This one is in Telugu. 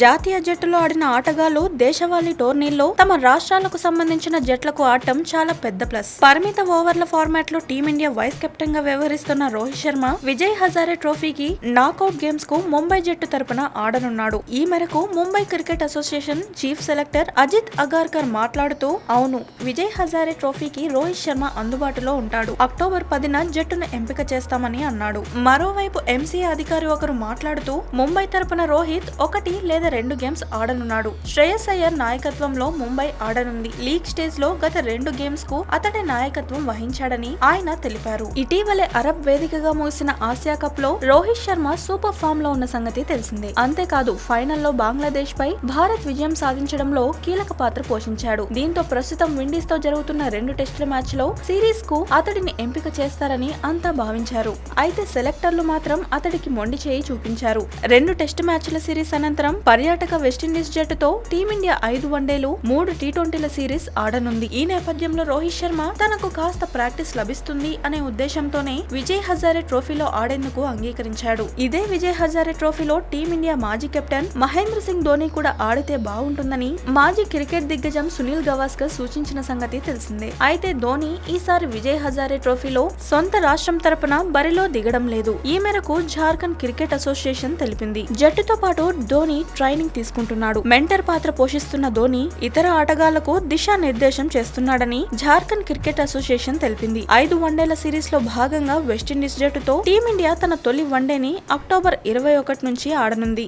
జాతీయ జట్టులో ఆడిన ఆటగాళ్ళు దేశవాళీ టోర్నీల్లో తమ రాష్ట్రాలకు సంబంధించిన జట్లకు ఆడటం చాలా పెద్ద ప్లస్. పరిమిత ఓవర్ల ఫార్మాట్లో టీమిండియా వైస్ కెప్టెన్గా వ్యవహరిస్తున్న రోహిత్ శర్మ విజయ్ హజారే ట్రోఫీకి నాకౌట్ గేమ్స్కు ముంబై జట్టు తరపున ఆడనున్నాడు. ఈ మేరకు Mumbai cricket association chief selector Ajit Agarkar మాట్లాడుతూ అవును విజయ్ హజారే ట్రోఫీకి రోహిత్ శర్మ అందుబాటులో ఉంటాడు. అక్టోబర్ పదిన జట్టును ఎంపిక చేస్తామని అన్నాడు. మరోవైపు ఎంసీఏ అధికారి ఒకరు మాట్లాడుతూ ముంబై తరపున రోహిత్ ఒకటి లేదా రెండు గేమ్స్ ఆడనున్నాడు. శ్రేయస్ అయ్యర్ నాయకత్వంలో ముంబై ఆడనుంది. లీగ్ స్టేజ్లో గత రెండు గేమ్స్కు అతడి నాయకత్వం వహించాడని ఆయన తెలిపారు. ఇటీవలే అరబ్ వేదికగా ముగిసిన ఆసియా కప్లో రోహిత్ శర్మ సూపర్ ఫామ్లో ఉన్న సంగతి తెలిసిందే. అంతేకాదు ఫైనల్లో బంగ్లాదేశ్ పై భారత్ విజయం సాధించడంలో కీలక పాత్ర పోషించాడు. దీంతో ప్రస్తుతం విండీస్తో జరుగుతున్న రెండు టెస్టుల మ్యాచ్లో సిరీస్కు అతడిని ఎంపిక చేస్తారని అంతా భావించారు. అయితే సెలెక్టర్లు మాత్రం అతడికి మొండి చేయి చూపించారు. రెండు టెస్ట్ మ్యాచ్ల సిరీస్ అనంతరం పర్యాటక వెస్టిండీస్ జట్టుతో టీమిండియా ఐదు వన్డేలు మూడు టీ ట్వంటీల సిరీస్ ఆడనుంది. ఈ నేపథ్యంలో రోహిత్ శర్మ తనకు కాస్త ప్రాక్టీస్ లభిస్తుంది అనే ఉద్దేశంతోనే విజయ్ హజారే ట్రోఫీలో ఆడేందుకు అంగీకరించాడు. ఇదే విజయ్ హజారే ట్రోఫీలో టీమిండియా మాజీ కెప్టెన్ మహేంద్ర సింగ్ ధోని కూడా ఆడితే బాగుంటుందని మాజీ క్రికెట్ దిగ్గజం సునీల్ గవాస్కర్ సూచించిన సంగతి తెలిసిందే. అయితే ధోని ఈసారి విజయ్ హజారే ట్రోఫీలో సొంత రాష్ట్రం తరపున బరిలో దిగడం లేదు. ఈ మేరకు జార్ఖండ్ క్రికెట్ అసోసియేషన్ తెలిపింది. జట్టుతో పాటు ధోని ట్రైనింగ్ తీసుకుంటున్నాడు. మెంటర్ పాత్ర పోషిస్తున్న ధోని ఇతర ఆటగాళ్ళకు దిశానిర్దేశం చేస్తున్నాడని జార్ఖండ్ క్రికెట్ అసోసియేషన్ తెలిపింది. ఐదు వన్డేల సిరీస్లో భాగంగా వెస్టిండీస్ జట్టుతో టీమిండియా తన తొలి వన్డేని అక్టోబర్ ఇరవై ఒకటి నుంచి ఆడనుంది.